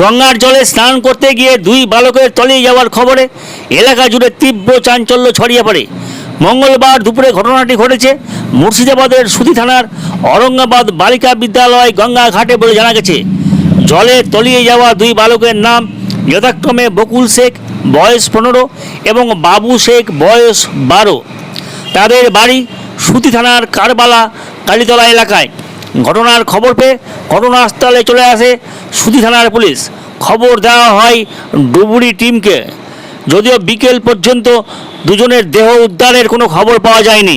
গঙ্গার জলে স্নান করতে গিয়ে দুই বালকের তলিয়ে যাওয়ার খবরে এলাকা জুড়ে তীব্র চাঞ্চল্য ছড়িয়ে পড়ে। মঙ্গলবার দুপুরে ঘটনাটি ঘটেছে মুর্শিদাবাদের সুতি থানার অরঙ্গাবাদ বালিকা বিদ্যালয় গঙ্গা ঘাটে বলে জানা গেছে। জলে তলিয়ে যাওয়া দুই বালকের নাম যথাক্রমে বকুল শেখ, বয়স পনেরো এবং বাবু শেখ, বয়স বারো। তাদের বাড়ি সুতি থানার কারবালা, কালীতলা এলাকায়। ঘটনার খবর পেয়ে ঘটনাস্থলে চলে আসে সুতি থানার পুলিশ। খবর দেওয়া হয় ডুবুরি টিমকে। যদিও বিকেল পর্যন্ত দুজনের দেহ উদ্ধারের কোনো খবর পাওয়া যায়নি।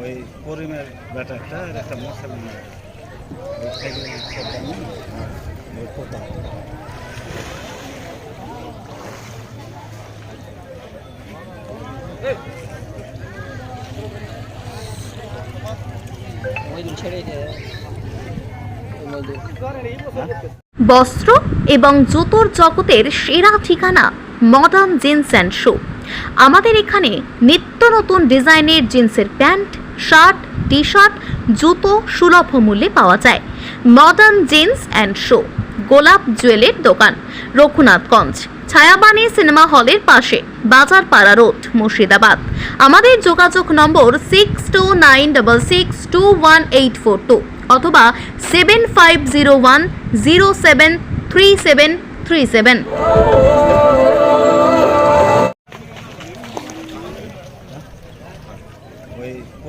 ওই করিমের ব্যাটা একটা আর একটা পোতা বস্ত্র এবং জুতোর জগতের সেরা ঠিকানা মডার্ন জিন্স অ্যান্ড শু আমাদের এখানে নিত্য নতুন ডিজাইনের জিন্সের প্যান্ট শার্ট টি শার্ট জুতো সুলভ মূল্যে পাওয়া যায়। মডার্ন জিন্স অ্যান্ড শো, গোলাপ জুয়েলের দোকান, রঘুনাথগঞ্জ, ছায়াবাণী সিনেমা হলের পাশে, বাজারপাড়া রোড, মুর্শিদাবাদ। আমাদের যোগাযোগ নম্বর six two nine double six two one eight four two অথবা seven five zero one zero seven three seven three seven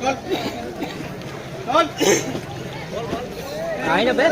ચાલ ચાલ આઈને બે